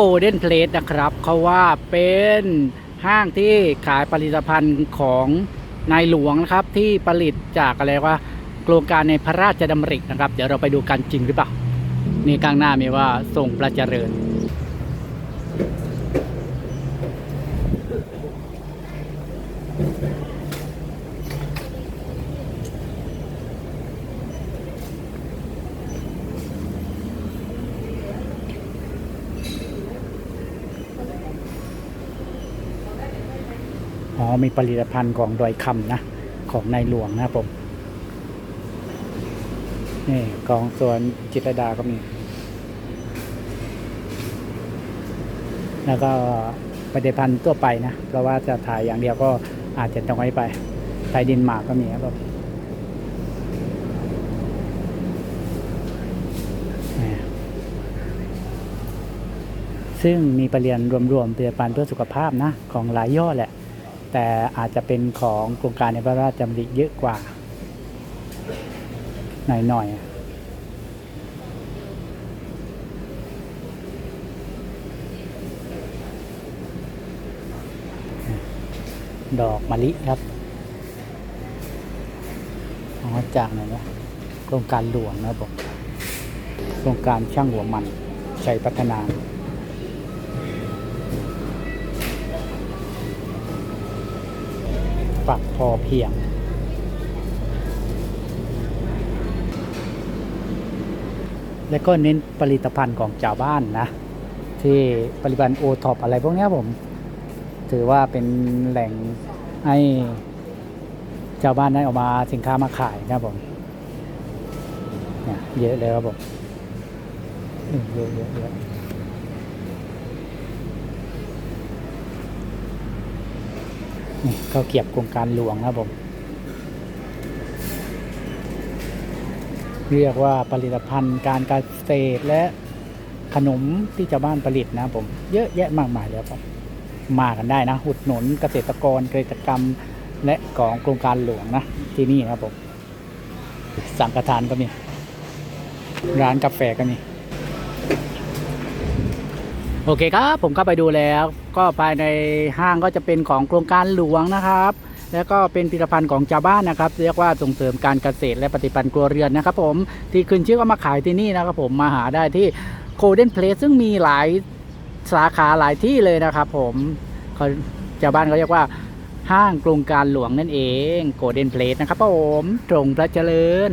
โกลเด้นเพลสนะครับเขาว่าเป็นห้างที่ขายผลิตภัณฑ์ของนายหลวงนะครับ ที่ผลิตจากอะไรว่าโครงการในพระราชดำรินะครับ เดี๋ยวเราไปดูกันจริงหรือเปล่านี่ข้างหน้ามีว่าทรงประเจริญ อ๋อ มีผลิตภัณฑ์ของดอยคำนะ ของนายหลวงนะครับผม นี่กองสวนจิตรดาก็มี แล้วก็ผลิตภัณฑ์ทั่วไปนะ เพราะว่าจะถ่ายอย่างเดียวก็อาจจะต้องไว้ไปไทยดินหมากก็มีครับผมซึ่งมีปรเรียนรวมๆผลิตภัณฑ์เพื่อสุขภาพนะ ของหลายย่อแหละ แต่อาจจะเป็นของโครงการในพระราชดำริเยอะกว่า หน่อยๆดอกมะลิครับอ๋อจากไหนวะโครงการหลวงนะครับผมโครงการช่างหัวมันชัยพัฒนา ปักพอเพียง และก็เน้นผลิตภัณฑ์ของชาวบ้านนะ ที่ผลิตภัณโอท็อปอะไรพวกนี้ผม ถือว่าเป็นแหล่งให้ชาวบ้านได้ออกมาสินค้ามาขายนะผมเนี่ยเยอะเลยครับผมอืมเยอะเยอะเยอะ นี่ก็เก็บโครงการหลวงนะครับผม เรียกว่าผลิตภัณฑ์การเกษตรและขนมที่ชาวบ้านผลิตนะผม เยอะแยะมากมายเลยครับมากันได้นะอุดหนุนเกษตรกรเกษตรกรรมและของโครงการหลวงนะ ที่นี่นะครับผม สังฆทานก็มี ร้านกาแฟก็มี โอเคครับ ผมเข้าไปดูแล้ว ก็ภายในห้างก็จะเป็นของโครงการหลวงนะครับ แล้วก็เป็นผลิตภัณฑ์ของชาวบ้านนะครับ เรียกว่าส่งเสริมการเกษตรและปฏิบัติครัวเรือนนะครับ ผมที่ขึ้นชื่อว่ามาขายที่นี่นะครับ ผมมาหาได้ที่โคเดนเพลสซึ่งมีหลายสาขาหลายที่เลยนะครับ ผมเขาชาวบ้านเขาเรียกว่าห้างโครงการหลวงนั่นเองโกลเด้นเพลสนะครับผมตรงพระเจริญ